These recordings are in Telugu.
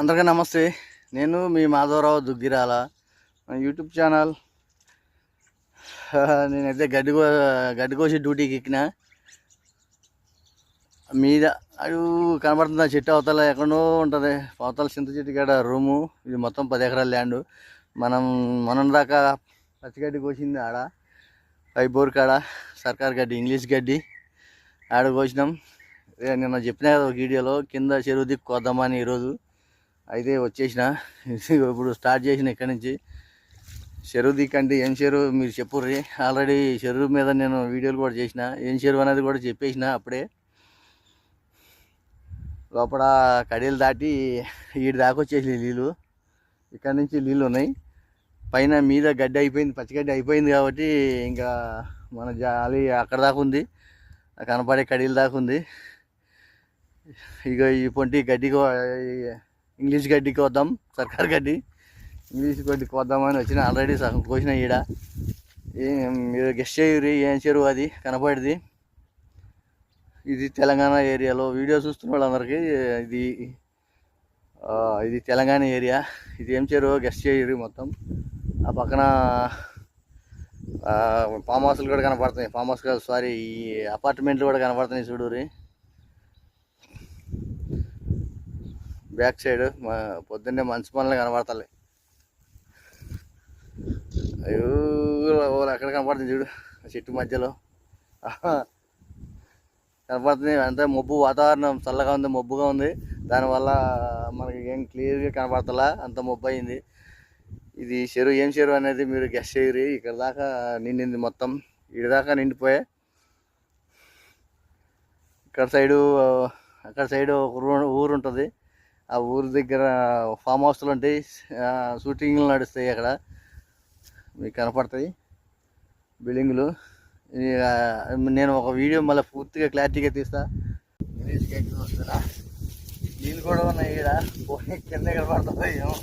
అందరికీ నమస్తే. నేను మీ మాధవరావు దుగ్గిరాల. YouTube channel. నేనైతే గడ్డి కో గడ్డి కోసి డ్యూటీకి ఎక్కిన. మీద అడు కనబడుతుంది? చెట్టు అవతల ఎక్కడో ఉంటుంది. అవతల చింత చెట్టు కాడ రూము. ఇది మొత్తం పది ఎకరాల ల్యాండ్. మనం మనం దాకా పచ్చిగడ్డి కోసింది ఆడ. పైబోర్ కాడ. సర్కార్ గడ్డి ఇంగ్లీష్ గడ్డి ఆడ కోసినాం. నిన్న చెప్పిన కదా ఒక వీడియోలో కింద చెరువు దిక్కు కొద్దామని ఈరోజు. అయితే వచ్చేసిన. ఇప్పుడు స్టార్ట్ చేసిన ఇక్కడి నుంచి. చెరువు దిక్కు ఏం చెరువు మీరు చెప్పుర్రి. ఆల్రెడీ చెరువు మీద నేను వీడియోలు కూడా చేసిన. ఏం చెరువు అనేది కూడా చెప్పేసిన అప్పుడే. లోపల కడీలు దాటి ఈడు దాకా వచ్చేసి నీళ్ళు ఇక్కడ నుంచి నీళ్ళు ఉన్నాయి. పైన మీద గడ్డి అయిపోయింది పచ్చిగడ్డి అయిపోయింది కాబట్టి ఇంకా మన జాలి అక్కడ దాకా ఉంది. కనపడే కడీలు దాకా ఉంది. ఇక ఈ పొంటి గడ్డి ఇంగ్లీష్ గడ్డికి కోద్దాం సర్కార్ గడ్డి. ఇంగ్లీష్ గడ్డికి కోద్దామని వచ్చిన ఆల్రెడీ సగం కోసిన ఈడ. ఏం మీరు గెస్ట్ చేయరు ఏం చెరువు అది కనపడింది. ఇది తెలంగాణ ఏరియాలో వీడియో చూస్తున్న వాళ్ళందరికీ ఇది ఇది తెలంగాణ ఏరియా. ఇది ఏం చెరువు గెస్ట్ చేయరు మొత్తం. ఆ పక్కన ఫామ్ హౌస్లు కూడా కనపడుతున్నాయి. ఫామ్ హౌస్ కాదు సారీ ఈ అపార్ట్మెంట్లు కూడా కనపడుతున్నాయి చూడురి బ్యాక్ సైడ్ పొద్దున్నే మంచి పనులు కనబడతాయి అయ్యో వాళ్ళు ఎక్కడ కనపడుతుంది చూడు చెట్టు మధ్యలో. కనపడుతుంది అంతా మబ్బు వాతావరణం చల్లగా ఉంది మబ్బుగా ఉంది. దానివల్ల మనకి ఏం క్లియర్గా కనపడతలా అంత మబ్బు అయింది. ఇది చెరువు ఏం చెరువు అనేది మీరు గెస్ చేయరు. ఇక్కడ దాకా నిండింది మొత్తం. ఇక్కడ దాకా నిండిపోయా. ఇక్కడ సైడు అక్కడ సైడు ఒక ఊరు- ఊరు ఉంటుంది. ఆ ఊరి దగ్గర ఫామ్ హౌస్లు ఉంటాయి షూటింగ్లు నడుస్తాయి అక్కడ. మీకు కనపడతాయి బిల్డింగ్లు. నేను ఒక వీడియో మళ్ళీ పూర్తిగా క్లారిటీగా తీస్తా. విలేజ్కి ఎక్కి నీళ్ళు కూడా ఉన్నాయి ఇక్కడ పోనీ కింద కనపడుతుంది ఏమో.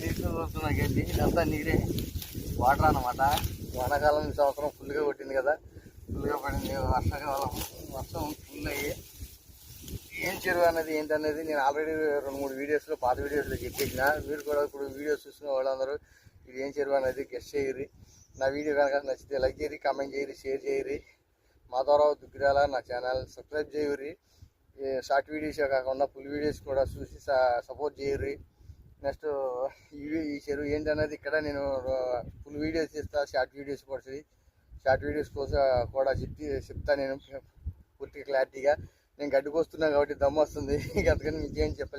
నీళ్ళు వస్తున్నా గడ్డి ఇదంతా నీరే. వాటర్ అన్నమాట. వానాకాలం సంవత్సరం ఫుల్గా కొట్టింది కదా. ఫుల్గా పడింది. వర్షాకాలం. వర్షం ఫుల్ అయ్యి ఏం చెరువు అనేది ఏంటనేది నేను ఆల్రెడీ రెండు మూడు వీడియోస్లో పాత వీడియోస్లో చెప్పేసిన. మీరు కూడా ఇప్పుడు వీడియోస్ చూస్తున్న వాళ్ళందరూ ఇది ఏం చెరువు అనేది గెస్ట్ చేయరు నా వీడియో కనుక నచ్చితే లైక్ చేయరు కామెంట్ చేయరి షేర్ చేయరు మాధవరావు దుగ్గిరాల నా ఛానల్ సబ్స్క్రైబ్ చేయరు షార్ట్ వీడియోసే కాకుండా ఫుల్ వీడియోస్ కూడా చూసి సపోర్ట్ చేయరు నెక్స్ట్ ఇవి ఈ చెరువు ఏంటనేది ఇక్కడ నేను ఫుల్ వీడియోస్ చేస్తా షార్ట్ వీడియోస్ కూడా షార్ట్ వీడియోస్ కోసం కూడా చెప్తే చెప్తా నేను పూర్తిగా క్లారిటీగా నేను గడ్డికి వస్తున్నా కాబట్టి దమ్ము వస్తుంది. ఇంక అందుకని మీకేం చెప్పలేదు.